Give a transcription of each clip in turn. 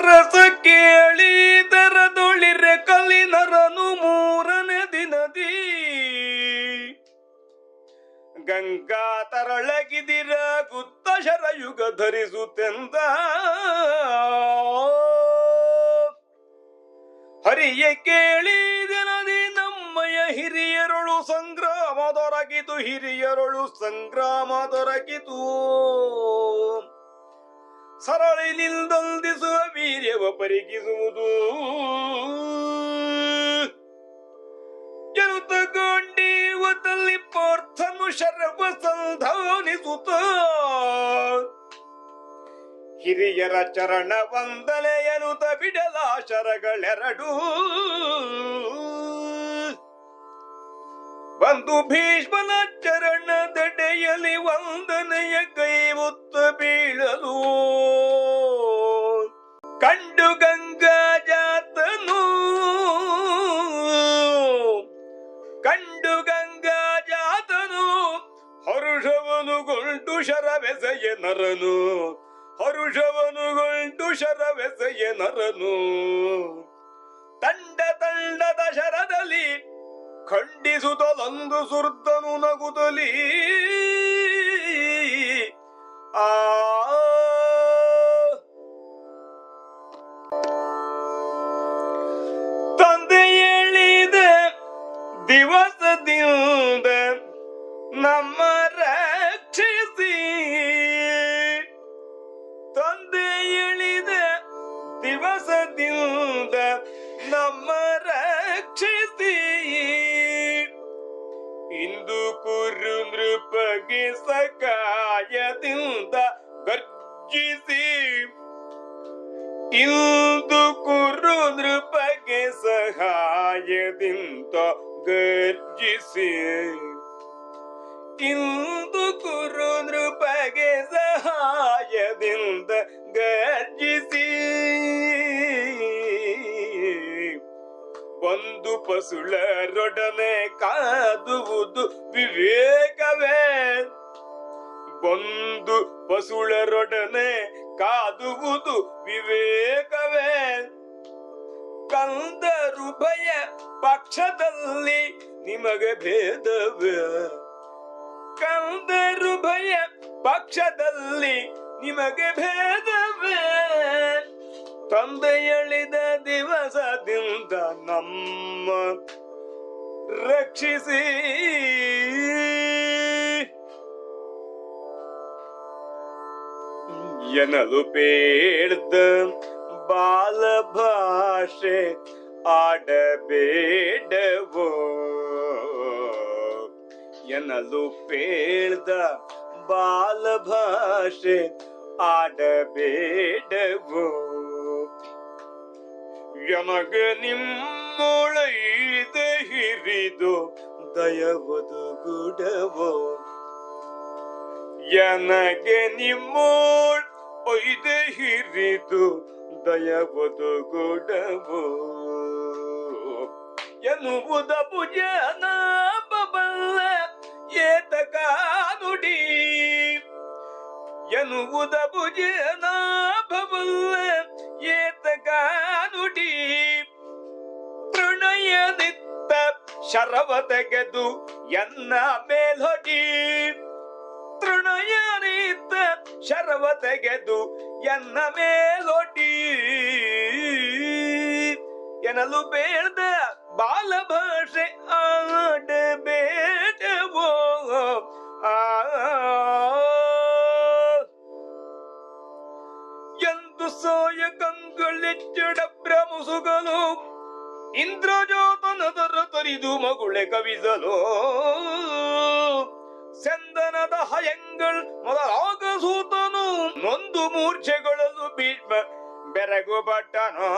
ಅರಸ ಕೇಳಿದರದೊಳಿರೆ ಕಲಿನರನು ಮೂರನೇ ದಿನದಿ. ಗಂಗಾ ತರಳಗಿದಿರ ಗುತ್ತ ಶರಯುಗ ಧರಿಸುತ್ತೆಂದ ಹರಿಯ ಕೇಳಿದನದಿ ನಮ್ಮಯ ಹಿರಿಯರೊಳು ಸಂಗ್ರಾಮ ದೊರಕಿತು, ಹಿರಿಯರೊಳು ಸಂಗ್ರಾಮ ದೊರಕಿತು. ಸರಳಿ ನಿಲ್ದೊಂದಿಸುವ ವೀರ್ಯವ ಪರಿಗಿಸುವುದು. ಜರುತಗೊಂಡೀವದಲ್ಲಿ ಪಾರ್ಥನು ಶರವ ಸಂಧಾನಿಸುತ್ತ. ಹಿರಿಯರ ಚರಣ ವಂದನೆಯನುತ ಬಿಡಲ ಶರಗಳೆರಡು ಬಂದು ಭೀಷ್ಮನ ಚರಣದಡೆಯಲ್ಲಿ ವಂದನೆಯ ಕೈಮುತ್ತ ಬೀಳಲು. ಕಂಡು ಗಂಗಾ ಜಾತನು. ಕಂಡು ಗಂಗಾ ಜಾತನು. ಹರುಷವನುಗೊಂಡು ಶರವೆಸೆಯ ನರನು. ಹರುಷವನು ಹರುಷವನುಗೊಂಡು ಶರವೆಸೆಯ ನರನು. ತಂಡ ತಂಡದ ಶರದಲ್ಲಿ ಖಂಡಿಸುತ್ತಲೊಂದು ಸುರ್ದನು ನಗುದಲಿ ಆ. ತಂದೆ ಹೇಳಿದ ದಿವಸದಿಂದ ನಮ್ಮ ನೃಪಗೆ ಸಕಾಯದಿಂದ ಗರ್ಜಿಸಿ. ಇಂದು ಕುರು ನೃಪಗೆ ಸಹಾಯದಿಂದ ಗರ್ಜಿಸಿ. ಇಂದು ಕುರು ನೃಪಗೆ ಸಹಾಯದಿಂದ ಗರ್ಜಿಸಿ. ಒಂದು ಪಸುಳರೊಡನೆ ಕಾದುವುದು ವಿವೇಕವೇ ಬಂದು ಪಸುಳರೊಡನೆ ಕಾದುವುದು ವಿವೇಕವೇ. ಕಂದರುಭಯ ಪಕ್ಷದಲ್ಲಿ ನಿಮಗೆ ಭೇದವೇ. ಕಂದರುಭಯ ಪಕ್ಷದಲ್ಲಿ ನಿಮಗೆ ಭೇದವೇ. ತಂದೆಯಳಿದ ದಿವಸದಿಂದ ನಮ್ಮ ರಕ್ಷಿಸಿ. ಎನಲು ಪೇಳ್ದ ಬಾಲ ಭಾಷೆ ಆಡಬೇಡವೋ? ಎನಲು ಪೇಳ್ದ ಬಾಲ ಭಾಷೆ ಆಡಬೇಡವೋ? ಯಮಗ ನಿಮ್ಮೊಳೈದೆ ಹಿರಿದು ದಯವದು ಗುಡವೋ ಯನಗೆ ನಿಮ್ಮೋಳ್ ಒಯ್ದ ಹಿರಿದು ದಯ ಬದುಗುಡವು ಎನ್ನುವುದ ಪುಜನ ಬಬಲ್ಲ ಏತಕ ನುಡಿ ಎನ್ನುವುದ ಪುಜನ ಬಬಲ್ಲ ಏತಕ ನುಡಿ ಪ್ರಣಯದಿತ್ತ ಶರವ ತೆಗೆದು ಎನ್ನ ಮೇಲೊಡಿ. ತೃಣಯನಿತ್ತ ಶರವ ತೆಗೆದು ಎನ್ನ ಮೇಲೊಡ್ಡಿ. ಎನಲು ಬೇಡ ಬಾಲ ಭಾಷೆ ಆಡಬೇಡವೋ ಆ. ಎಂದು ಸೋಯ ಕಂಗಳೆಚ್ಚಡ ಪ್ರಮುಸುಗಲು ಇಂದ್ರಜೋತನದರ ತರಿದು ಮಗುಳೆ ಕವಿಸಲು. ಸೆಂದನದ ಹಯಂಗಳ್ ಮೊದಲಾಗ ಸೂತನು ನೊಂದು ಮೂರ್ಛೆಗಳಲ್ಲೂ ಭೀಷ್ಮ ಬೆರಗು ಬಟ್ಟನು?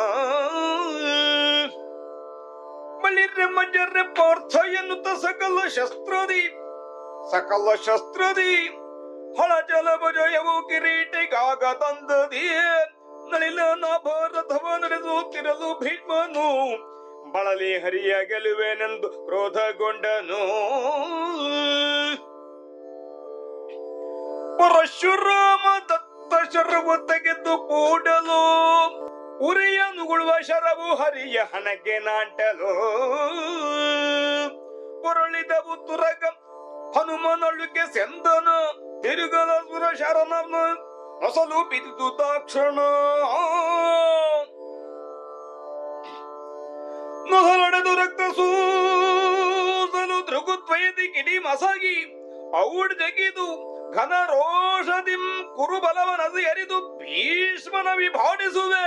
ಬಳಿರ್ರೆ ಮಂಜರ್ರೆ ಪಾರ್ಥ ಎನ್ನುತ್ತ ಸಕಲ ಶಸ್ತ್ರದಿ. ಸಕಲ ಶಸ್ತ್ರದಿ. ಹೊಳ ಜಲ ಭಜಯವು ಕಿರೀಟಿಗಾಗ ತಂದದಿ. ನಳಿಲ ನಾಭರಥವ ನಡೆಸುತ್ತಿರಲು ಭೀಷ್ಮನು. ಬಳಲಿ ಹರಿಯ ಗೆಲುವೆನೆಂದು ಕ್ರೋಧಗೊಂಡನು. ಪರಶುರಾಮ ದತ್ತ ಶರವ ತೆಗೆದು ಕೂಡಲು. ಉರಿಯ ನುಗುಳುವ ಶರವು ಹರಿಯ ಹಣಗೆ ನಾಂಟಲು. ಪೊರಳಿದವು ತುರಗ ಹನುಮನೊಳುಗೆ ಸೆಂದನು. ತಿರುಗಲ ಸುರ ಶರಣ ನೊಸಲು ಬಿದ್ದು ತಾಕ್ಷಣ ನೊಸಲಡೆದು ರಕ್ತ ಸೂಸಲು ದೃಗುದ್ವಯದಿ ಕಿಡಿ ಮಸಾಗಿ ಔಡ್ ಜಗಿದು ಘನ ರೋಷದಿಂ ಕುರುಬಲವ ನಸಿ ಹರಿದು ಭೀಷ್ಮನ ವಿಭಾಡಿಸುವೆ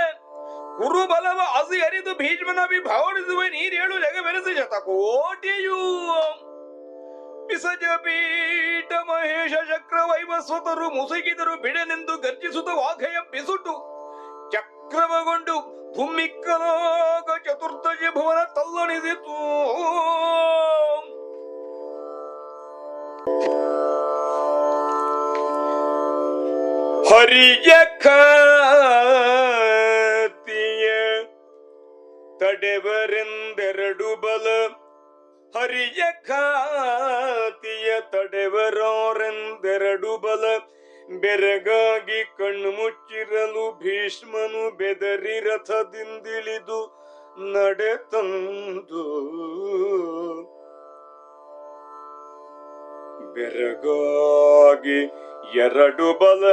ಕುರುಬಲವ ಅಸು ಹರಿದು ಭೀಷ್ಮನ ವಿಭಾಡಿಸುವೆ ನೀರೇಳು ಜಗವೆನಿಸಿ ಶತಕೋಟಿಯೂ. ಬಿಸಜ ಪೀಠ ಮಹೇಶ ಚಕ್ರ ವೈವಸ್ವತರು ಮುಸುಗಿದರು ಬಿಡನೆಂದು ಗರ್ಜಿಸುತ್ತ ವಾಘಯ ಬಿಸುಟು. ಚಕ್ರವಗೊಂಡು ಭೂಮಿಕ್ಕಲೋಕ ಚತುರ್ದಶಿ ಭುವನ ತಲ್ಲಣಿಸಿತು. ಹರಿಯ ಖಾತಿಯ ತಡೆವರೆಂದೆರಡು ಬಲ. ಹರಿಯ ತಡೆವರೋರೆಂದೆರಡು ಬಲ. ಬೆರಗಾಗಿ ಕಣ್ಣು ಮುಚ್ಚಿರಲು ಭೀಷ್ಮನು ಬೆದರಿ ರಥದಿಂದಿಳಿದು ನಡೆತಂದು. ಬೆರಗಾಗಿ ಎರಡು ಬಲ.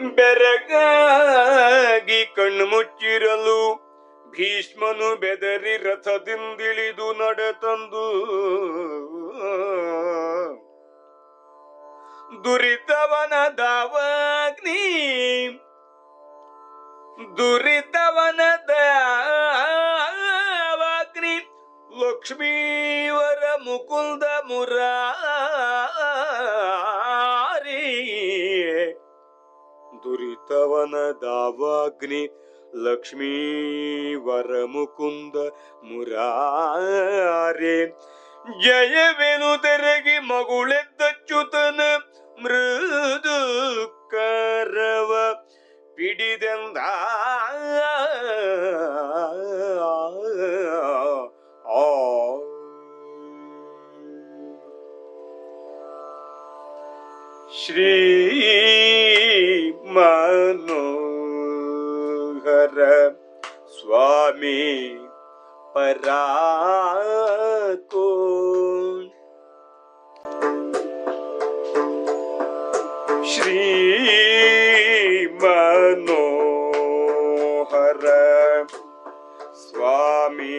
ಬೆರಗಾಗಿ ಕಣ್ಣು ಮುಚ್ಚಿರಲು ಭೀಷ್ಮನು ಬೆದರಿ ರಥದಿಂದಿಳಿದು ನಡೆತಂದು. ದುರಿತವನ ದಾವಾಗ್ನಿ ದುರಿತವನ ದಾವಾಗ್ನಿ ಲಕ್ಷ್ಮೀವರ ಮುಕುಂದ ಮುರಾರಿ. ದಾವಾಗ್ನಿ ಲಕ್ಷ್ಮೀವರ ಮುಕುಂದ ಮುರಾರೆ. ಜಯವೇನು ತೆರಗಿ ಮಗುಳೆದ್ದಚ್ಚುತನ ಮೃದು ಕರವ ಪಿಡಿದೆಂದ. ಶ್ರೀ स्वामी परातो श्रीमनो हर स्वामी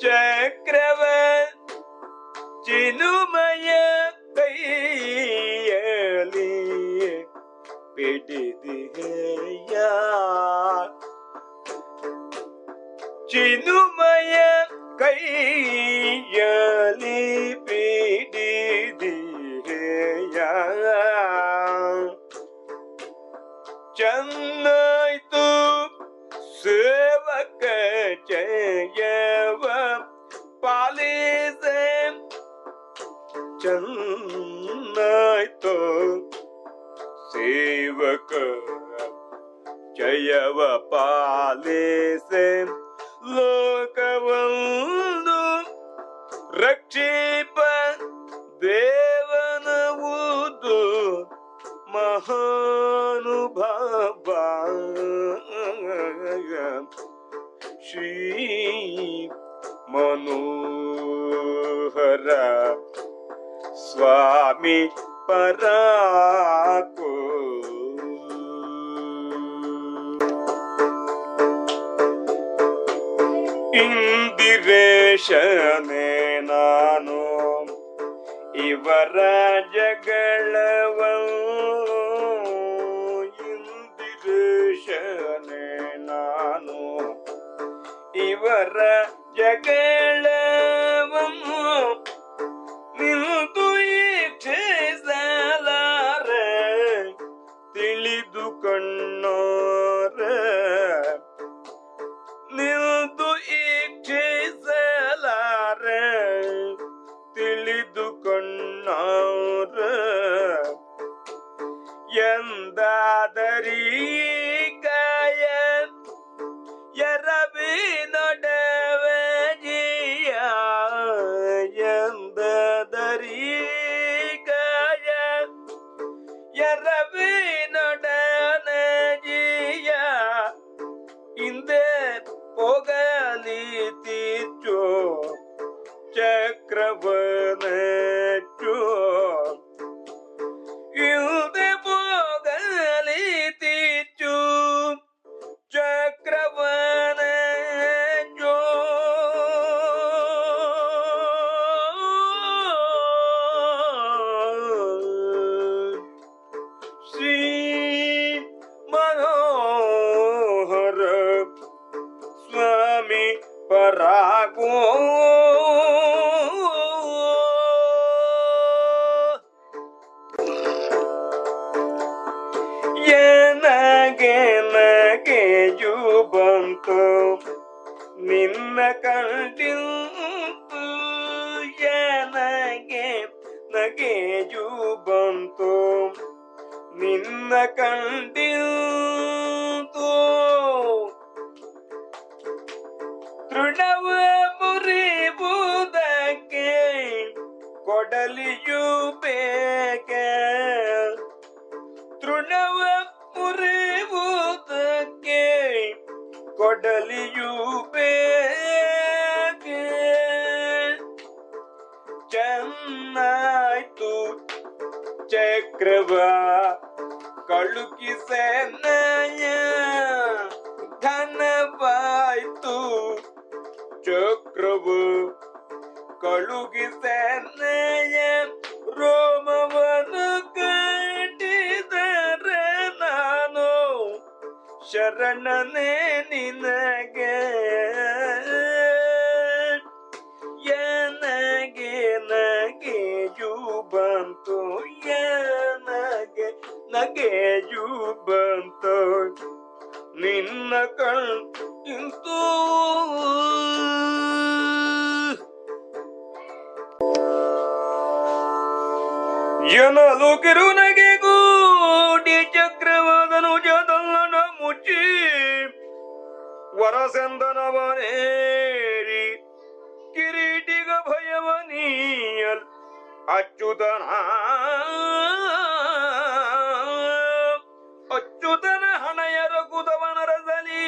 Chakrava Chinumaya Kayali Pedidihaya Chinumaya Kayali đi. ಜಯವ ಪಾಲಿಸೆ ಲೋಕವೊಂದು ರಕ್ಷಿಪ ದೇವನವುದು ಮಹಾನುಭಾವ ಶ್ರೀ ಮನೋಹರ ಸ್ವಾಮಿ ಪರಾಕು ಇಂದಿರೇಶನೇ ನಾನು. ಇವರ ಜಗಳವ ಇಂದಿರೇಶನೇ ನಾನು. ಇವರ ನಗೆಯು ಬಂತು. ನಿನ್ನ ಕಂಡಿಂತು ಏನಗೆ ನಗೆಯು ಬಂತು. ನಿನ್ನ ಕಂಡಿಂತು ತೃಣವ ಮುರಿಬುದಕ್ಕೆ ಕೊಡಲಿಯು ಬೇಕೆ? ತೃಣವ ಮುರಿಬುದಕ್ಕೆ ಕೊಡಲಿಯು ಬೇಕೆ ಚೆನ್ನಾಯ್ತು. ಚಕ್ರವ ಕಳುಕಿಸೆನಯ ಧನವಾಯ್ತು. ಚಕ್ರವು ಕಳುಗಿಸೆನಯ ಶರಣನೇ ನಿನಗೆ. ಏನಗೆ ನಗೆಯು ಬಂತು ಏನಗೆ ನಗೆಯು ಬಂತು. ನಿನ್ನ ಕಣ್ ಇಂತೂ. ಜನಲು ಕಿರುನಗೆ ವರಸೆಂದನವನೇರಿ ಕಿರೀಟಿಗ ಭಯವನೀಯಲ್ ಅಚ್ಯುತನ ಅಚ್ಯುತನ ಹಣಯರ ಕುತವನರಸಲಿ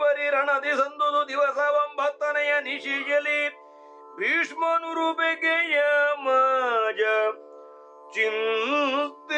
ಪರಿರಣದಿ ಸಂದುದು ದಿವಸ ಒಂಬತ್ತನೆಯ ನಿಶಿಯಲಿ ಭೀಷ್ಮನು ರೂಪೆಗೆಯ ಮಾಜ ಚಿಂತ